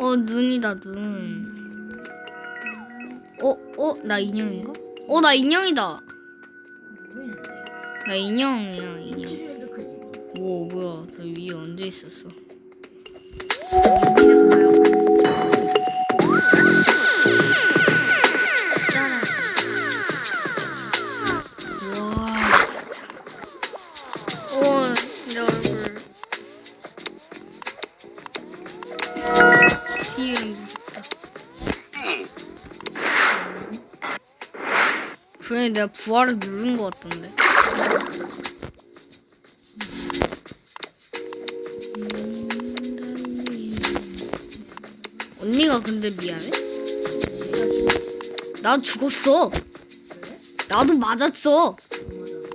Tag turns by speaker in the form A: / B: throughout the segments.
A: 어 눈이다 눈. 어? 어? 나 인형인가? 어 나 인형이다. 나 인형이야 인형. 오 뭐야 저 위에 언제 있었어? 내가 부활을 누른 것 같던데. 언니가 근데 미안해? 나 죽었어. 나도 맞았어.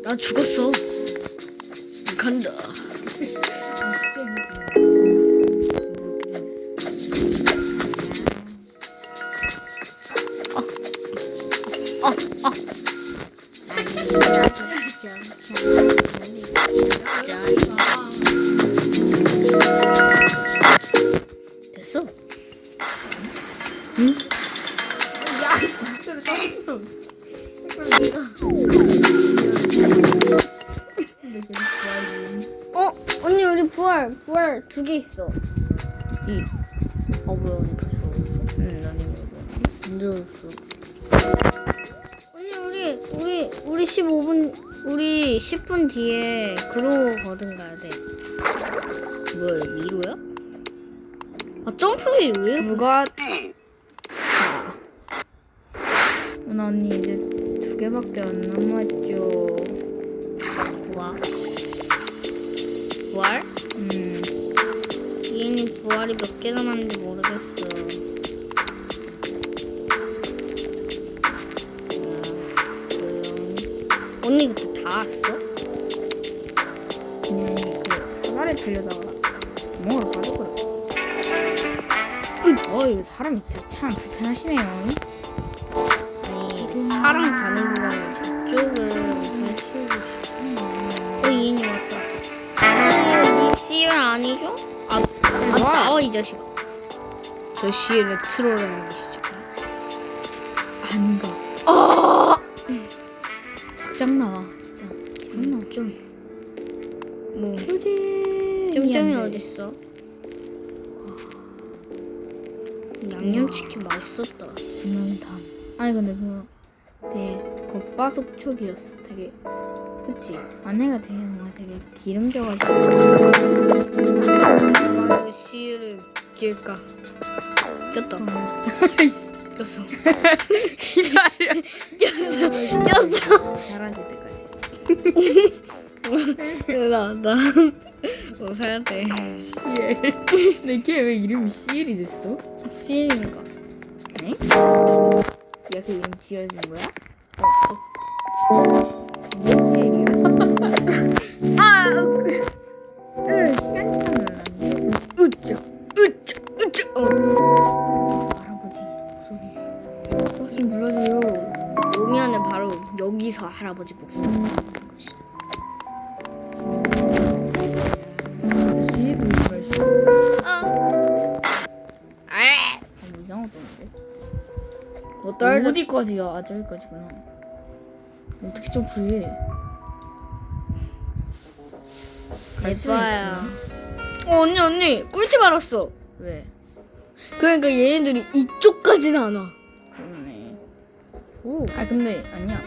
A: 나 죽었어. 간다. 어, 언니 우리 부활 부활 두 개 있어.
B: 이.
A: 어 뭐야 언니 벌써 왔어?
B: 응, 난 이거.
A: 언제 왔어? 언니 우리 우리 우리 15분 우리 10분 뒤에 그로 거든 가야 돼. 뭐야 위로야? 아 점프를 왜?
B: 누가? 나 언니 이제 두 개밖에 안 남았죠.
A: 부활? 부활?
B: 음.
A: 이인이 부활이 몇 개 남았는지 모르겠어. 언니 그때 다 왔어?
B: 그냥 그 사다리 달려다가 구멍으로 빠져버렸어. 어, 이 사람이 진짜 참 불편하시네요.
A: 사람 가는 치우고 싶어. 어 이인이 왔다. 아니 이 씨는 아니죠? 아 맞다. 어이 자식아. 저 씨를 트롤하기 시작.
B: 안 가.
A: 아
B: 작작 나와, 진짜. 분노 좀.
A: 뭐
B: 휴지.
A: 점점이 어딨어? 양념치킨 맛있었다.
B: 장난단. 아니 근데 그거 되게 겉바속 촉이었어. 되게 그치? 안에가 되게 뭔가 되게 기름져가지고
A: 아, 씨를 낄까? 꼈다. 꼈어.
B: 기다려.
A: 꼈어. 꼈어.
B: 잘하실 때까지.
A: 나, 나. 어, 사야 돼.
B: 시엘. 근데 걔 왜 이름이 시엘이 됐어?
A: 씨인가?
B: 네? 야, 그 이름 지어준 거야? 어, 어.
A: 아!
B: 안 돼.
A: 어.
B: 할아버지 목소리.
A: 버스 좀 불러줘요. 오면은 바로 여기서 할아버지 목소리 나는 것이다.
B: 너
A: 떨다.
B: 어디까지야? 아, 저기까지구나. 어떻게 점프해? 갈 수는
A: 예뻐요. 어, 언니, 언니. 꿀팁 알았어.
B: 왜?
A: 그러니까 얘네들이 이쪽까지는 안 와.
B: 그러네.
A: 오.
B: 아 근데 아니야.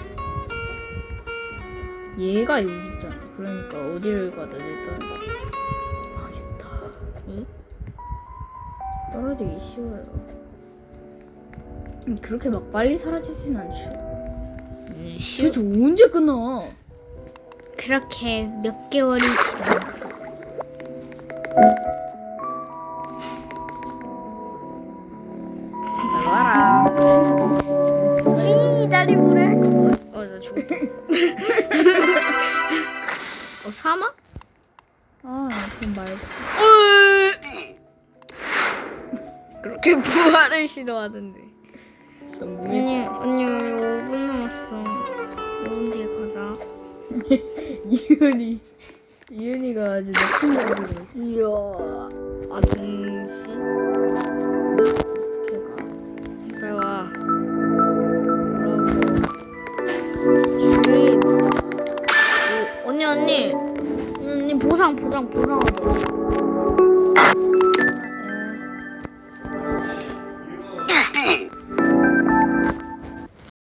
B: 얘가 여기 있잖아. 그러니까 어디를 가든 일단 망했다.
A: 응?
B: 떨어지기 쉬워요. 음, 그렇게 막 빨리 사라지진 않죠.
A: 음, 쉬
B: 도대체 언제 끝나?
A: 그렇게 몇 개월이 지나.
B: 나와라.
A: 이 다리 물에. 어, 나 죽었다. 어, 사막?
B: 아, 그럼 말고.
A: 그렇게 부활을 시도하던데. 언니, 언니 우리 5분 남았어. 5분 뒤에 가자.
B: 이은이 이은이가 아주 높은 모습을 했어.
A: 이야. 아, 동시? 어떻게 가? 빨리 어, 언니. 언니, 보상, 보상, 보상.